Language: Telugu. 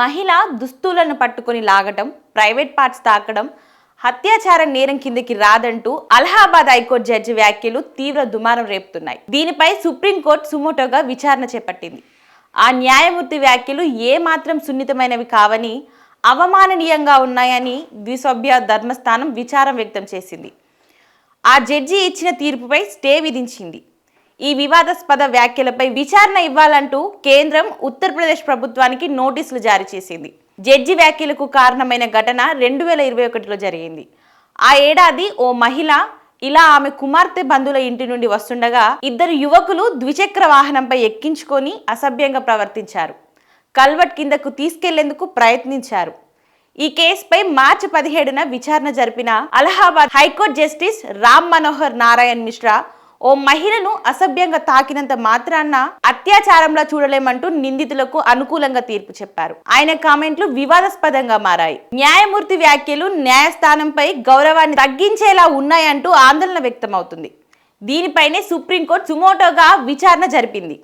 మహిళ దుస్తులను పట్టుకొని లాగటం ప్రైవేట్ పార్ట్స్ తాకడం అత్యాచార నేరం కిందకి రాదంటూ అలహాబాద్ హైకోర్టు జడ్జి వ్యాఖ్యలు తీవ్ర దుమారం రేపుతున్నాయి. దీనిపై సుప్రీంకోర్టు సుమోటోగా విచారణ చేపట్టింది. ఆ న్యాయమూర్తి వ్యాఖ్యలు ఏమాత్రం సున్నితమైనవి కావని అవమాననీయంగా ఉన్నాయని ద్విసభ్య ధర్మస్థానం విచారం వ్యక్తం చేసింది. ఆ జడ్జి ఇచ్చిన తీర్పుపై స్టే విధించింది. ఈ వివాదాస్పద వ్యాఖ్యలపై విచారణ ఇవ్వాలంటూ కేంద్రం ఉత్తరప్రదేశ్ ప్రభుత్వానికి నోటీసులు జారీ చేసింది. జడ్జి వ్యాఖ్యలకు కారణమైన ఘటన రెండు వేల ఇరవై ఒకటిలో జరిగింది. ఆ ఏడాది ఓ మహిళ ఇలా ఆమె కుమార్తె బంధువుల ఇంటి నుండి వస్తుండగా ఇద్దరు యువకులు ద్విచక్ర వాహనంపై ఎక్కించుకొని అసభ్యంగా ప్రవర్తించారు. కల్వట్ కిందకు తీసుకెళ్ళేందుకు ప్రయత్నించారు. ఈ కేసుపై మార్చి పదిహేడున విచారణ జరిపిన Allahabad high court justice Ram Manohar Narayan Mishra ఓ మహిళను అసభ్యంగా తాకినంత మాత్రాన అత్యాచారంలా చూడలేమంటూ నిందితులకు అనుకూలంగా తీర్పు చెప్పారు. ఆయన కామెంట్లు వివాదాస్పదంగా మారాయి. న్యాయమూర్తి వ్యాఖ్యలు న్యాయస్థానంపై గౌరవాన్ని తగ్గించేలా ఉన్నాయంటూ ఆందోళన వ్యక్తమవుతుంది. దీనిపైనే సుప్రీంకోర్టు సుమోటోగా విచారణ జరిపింది.